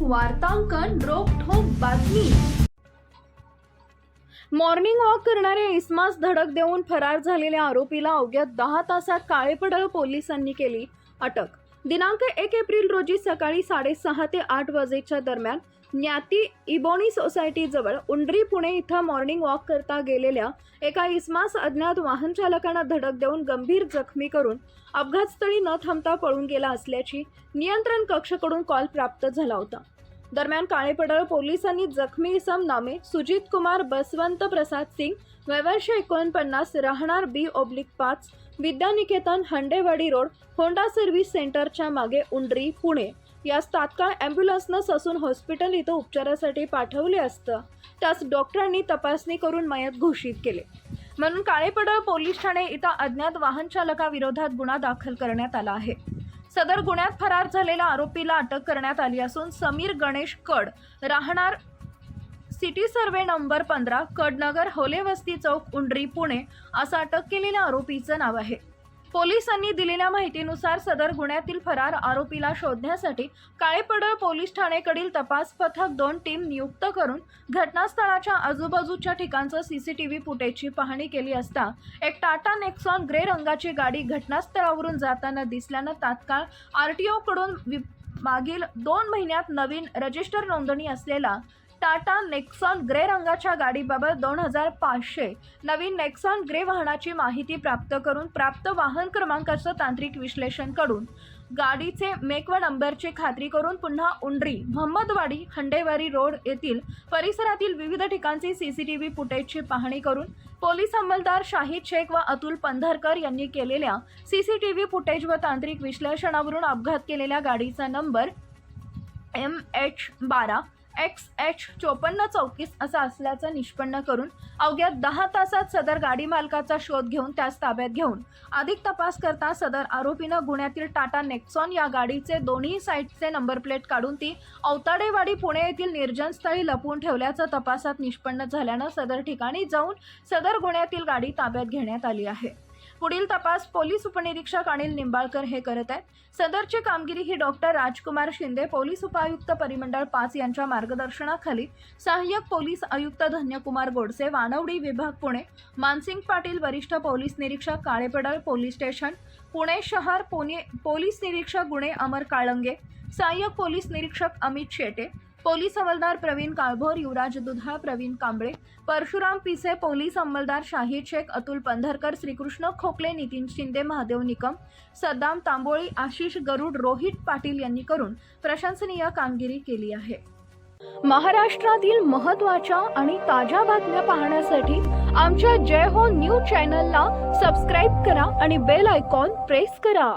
वार्तांकन रोखोक बातमी. Morning walk करणाऱ्या इस्मास धडक देऊन फरार झालेल्या आरोपीला अवघ्या दहा तासात काळेपडळ पोलिसांनी केली अटक. दिनांक एक एप्रिल रोजी सकाळी साडेसहा ते आठ वाजेच्या दरम्यान ज्ञाती इबोनी सोसायटीजवळ उंडरी पुणे इथं मॉर्निंग वॉक करता गेलेल्या एका इस्मास अज्ञात वाहनचालकांना धडक देऊन गंभीर जखमी करून अपघातस्थळी न थांबता पळून गेला असल्याची नियंत्रण कक्षकडून कॉल प्राप्त झाला होता. दरम्यान काळेपडळ पोलिसांनी जखमी इसम नामे सुजित कुमार बसवंत प्रसाद सिंग वयवर्ष एकोणपन्नास राहणार बी ओब्लिक पाच Vidyaniketan Handewadi road Honda service सेंटरच्या मागे उंडरी पुणे. यास तात्काळ ॲम्ब्युलन्सनं ससून हॉस्पिटल इथं उपचारासाठी पाठवले असतं. त्यास डॉक्टरांनी तपासणी करून मयत घोषित केले. म्हणून काळेपडळ पोलीस ठाणे इथं अज्ञात वाहन चालकाविरोधात गुन्हा दाखल करण्यात आला आहे. सदर गुन्ह्यात फरार झालेल्या आरोपीला अटक करण्यात आली असून समीर गणेश कड राहणार सिटी सर्वे नंबर पंधरा कडनगर होलेवस्ती चौक उंडरी पुणे असं अटक केलेल्या आरोपीचं नाव आहे. पोलिसांनी दिलेल्या माहितीनुसार सदर गुन्ह्यातील फरार आरोपीला शोधण्यासाठी काळेपडळ पोलीस ठाणेकडील तपास पथक दोन टीम नियुक्त करून घटनास्थळाच्या आजूबाजूच्या ठिकाणचं सीसीटीव्ही फुटेजची पाहणी केली असता एक टाटा नेक्सॉन ग्रे रंगाची गाडी घटनास्थळावरून जाताना दिसल्यानं तात्काळ आर टी ओकडून मागील दोन महिन्यात नवीन रजिस्टर नोंदणी असलेला टाटा नेक्सॉन ग्रे रंगाच्या गाडीबाबत दोन हजार पाचशे नवीन नेक्सॉन ग्रे वाहनाची माहिती प्राप्त करून प्राप्त वाहन क्रमांकाचं तांत्रिक विश्लेषण करून गाडीचे मेक व नंबरची खात्री करून पुन्हा उंडरी महम्मदवाडी खंडेवारी रोड येथील परिसरातील विविध ठिकाणची सी सी टी व्ही फुटेजची पाहणी करून पोलीस अंमलदार शाहिद शेख व अतुल पंधरकर यांनी केलेल्या C C T V footage व तांत्रिक विश्लेषणावरून अपघात केलेल्या गाडीचा नंबर एम एच बारा एक्स एच चोपन्न चौतीस असा असल्याचं निष्पन्न करून अवघ्या दहा तासात सदर गाडी मालकाचा शोध घेऊन त्यास ताब्यात घेऊन अधिक तपास करता सदर आरोपीनं गुन्ह्यातील टाटा नेक्सॉन या गाडीचे दोन्ही साईडचे नंबर प्लेट काढून ती औताडेवाडी पुणे येथील निर्जनस्थळी लपवून ठेवल्याचं तपासात निष्पन्न झाल्यानं सदर ठिकाणी जाऊन सदर गुन्ह्यातील गाडी ताब्यात घेण्यात आली आहे. पुढील तपास पोलीस उपनिरीक्षक अनिल निंबाळकर हे करत आहेत. सदरची कामगिरी ही डॉक्टर राजकुमार शिंदे पोलीस उपायुक्त परिमंडळ पाच यांच्या मार्गदर्शनाखाली. सहाय्यक पोलीस आयुक्त धन्यकुमार गोडसे वानवडी विभाग पुणे मानसिंग पाटील वरिष्ठ पोलीस निरीक्षक काळेपडळ पोलीस स्टेशन पुणे शहर पोने पोलीस निरीक्षक गुणे अमर काळंगे सहाय्यक पोलीस निरीक्षक अमित शेटे पोलीस हवालदार प्रवीण काळभोर युवराज दुधाळ प्रवीण कांबळे परशुराम पिसे पोलीस अंमलदार शाहीर शेख अतुल पंधरकर श्रीकृष्ण खोकले नितीन शिंदे महादेव निकम सद्दाम तांबोळी आशिष गरुड रोहित पाटील यांनी करून प्रशंसनीय कामगिरी केली आहे. महाराष्ट्रातील महत्त्वाच्या आणि ताज्या बातम्या पाहण्यासाठी आमच्या जय हो न्यूज चॅनलला सबस्क्राईब करा आणि बेल आयकॉन प्रेस करा.